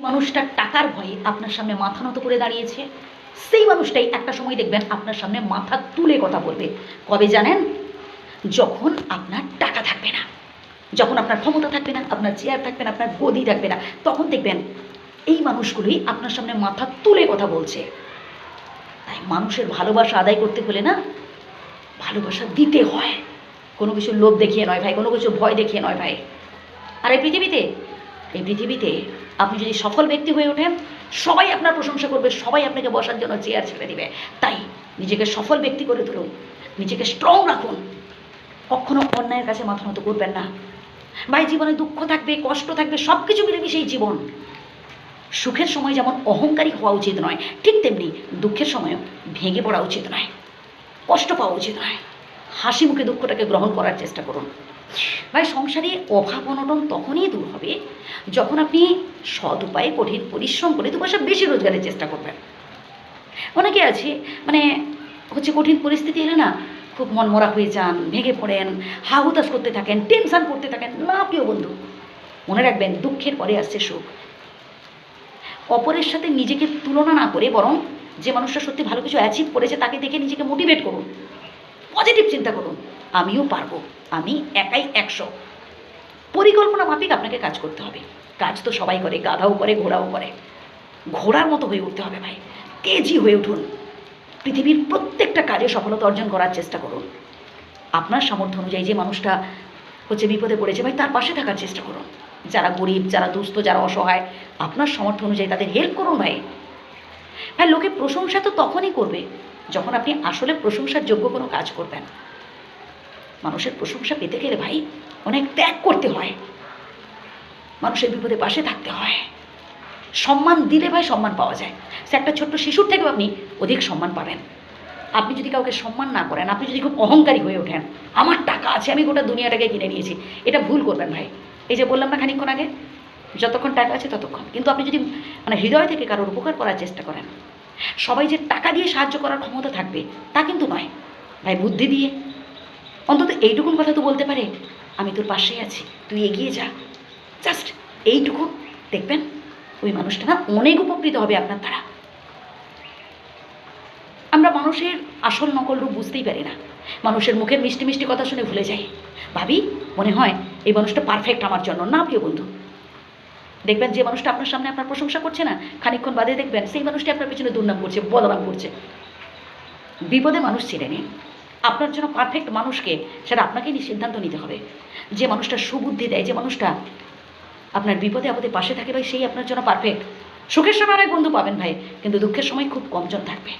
মানুষটা টাকার ভয়ে আপনার সামনে মাথা নত করে দাঁড়িয়েছে। সেই মানুষটাই একটা সময় দেখবেন আপনার সামনে মাথা তুলে কথা বলবে। কবে জানেন? যখন আপনার টাকা থাকবে না। যখন আপনার ক্ষমতা থাকবে না, আপনার চেয়ার থাকবে না, আপনার গদি থাকবে না, তখন দেখবেন এই মানুষগুলোই আপনার সামনে মাথা তুলে কথা বলছে। তাই মানুষের ভালোবাসা আদায় করতে হলে না ভালোবাসা দিতে হয়। কোনো কিছু লোভ দেখিয়ে নয় ভাই, কোনো কিছু ভয় দেখিয়ে নয় ভাই। আর এই পৃথিবীতে এই পৃথিবীতে আপনি যদি সফল ব্যক্তি হয়ে ওঠেন, সবাই আপনার প্রশংসা করবে, সবাই আপনাকে বসার জন্য চেয়ার ছেড়ে দিবে। তাই নিজেকে সফল ব্যক্তি করে তুলুন, নিজেকে স্ট্রং রাখুন। কখনো অন্যায়ের কাছে মাথা মতো করবেন না। ভাই, জীবনে দুঃখ থাকবে, কষ্ট থাকবে সব কিছু মিলেমিশেই জীবন। সুখের সময় যেমন অহংকারী হওয়া উচিত নয়, ঠিক তেমনি দুঃখের সময়ও ভেঙে পড়া উচিত নয়, কষ্ট পাওয়া উচিত নয়। হাসি মুখে দুঃখটাকে গ্রহণ করার চেষ্টা করুন। ভাই, সংসারে অভাব অনটন তখনই দূর হবে যখন আপনি সৎ উপায়ে কঠিন পরিশ্রম করে দু পয়সা বেশি রোজগারের চেষ্টা করবেন। অনেকে আছে মানে হচ্ছে কঠিন পরিস্থিতি এলে না খুব মনমরা হয়ে যান, ভেঙে পড়েন হাহুতাস করতে থাকেন, টেনশান করতে থাকেন, না প্রিয় বন্ধু, মনে রাখবেন দুঃখের পরে আসছে সুখ। অপরের সাথে নিজেকে তুলনা না করে বরং যে মানুষটা সত্যি ভালো কিছু অ্যাচিভ করেছে তাকে দেখে নিজেকে মোটিভেট করুন। পজিটিভ চিন্তা করুন। আমিও পারব। আমি একাই একশো। পরিকল্পনা মাফিক আপনাকে কাজ করতে হবে। কাজ তো সবাই করে, গাধাও করে, ঘোড়াও করে। ঘোড়ার মতো হয়ে উঠতে হবে ভাই। তেজি হয়ে উঠুন। পৃথিবীর প্রত্যেকটা কাজে সফলতা অর্জন করার চেষ্টা করুন। আপনার সামর্থ্য অনুযায়ী যে মানুষটা হচ্ছে বিপদে পড়েছে ভাই, তার পাশে থাকার চেষ্টা করুন। যারা গরিব, যারা দুস্থ, যারা অসহায়, আপনার সামর্থ্য অনুযায়ী তাদের হেল্প করুন ভাই। ভাই লোকে প্রশংসা তো তখনই করবে যখন আপনি আসলে প্রশংসার যোগ্য কোনো কাজ করবেন। মানুষের প্রশংসা পেতে গেলে ভাই অনেক ত্যাগ করতে হয়। মানুষের বিপদে পাশে থাকতে হয়। সম্মান দিলে ভাই সম্মান পাওয়া যায়। সে একটা ছোট্ট শিশুর থেকেও আপনি অধিক সম্মান পাবেন। আপনি যদি কাউকে সম্মান না করেন, আপনি যদি খুব অহংকারী হয়ে ওঠেন, আমার টাকা আছে, আমি গোটা দুনিয়াটাকে কিনে নিয়েছি, এটা ভুল করবেন ভাই। এই যে বললাম না খানিক্ষণ আগে, যতক্ষণ টাকা আছে ততক্ষণ। কিন্তু আপনি যদি মানে হৃদয় থেকে কারোর উপকার করার চেষ্টা করেন সবাই যে টাকা দিয়ে সাহায্য করার ক্ষমতা থাকবে, তা কিন্তু নয়। ভাই, বুদ্ধি দিয়ে। অন্তত এইটুকুন কথা তো বলতে পারে। আমি তোর পাশেই আছি, তুই এগিয়ে যা। জাস্ট এইটুকু, দেখবেন? ওই মানুষটা না অনেক উপকৃত হবে আপনার দ্বারা। আমরা মানুষের আসল নকল রূপ বুঝতেই পারি না। মানুষের মুখের মিষ্টি মিষ্টি কথা শুনে ভুলে যাই। ভাবি, মনে হয় এই মানুষটা পারফেক্ট আমার জন্য। না, প্রিয় বন্ধু। দেখবেন যে মানুষটা আপনার সামনে আপনার প্রশংসা করছে না খানিক্ষণ বাদে দেখবেন সেই মানুষটি আপনার পিছনে দুর্নাম করছে বদনাম করছে। বিপদে মানুষ ছেড়ে নিন। আপনার জন্য পারফেক্ট মানুষকে সেটা আপনাকেই সিদ্ধান্ত নিতে হবে। যে মানুষটা সুবুদ্ধি দেয়, যে মানুষটা আপনার বিপদে আপদে পাশে থাকে ভাই, সেই আপনার জন্য পারফেক্ট সুখের সময় অনেক বন্ধু পাবেন ভাই, কিন্তু দুঃখের সময় খুব কমজন থাকবে।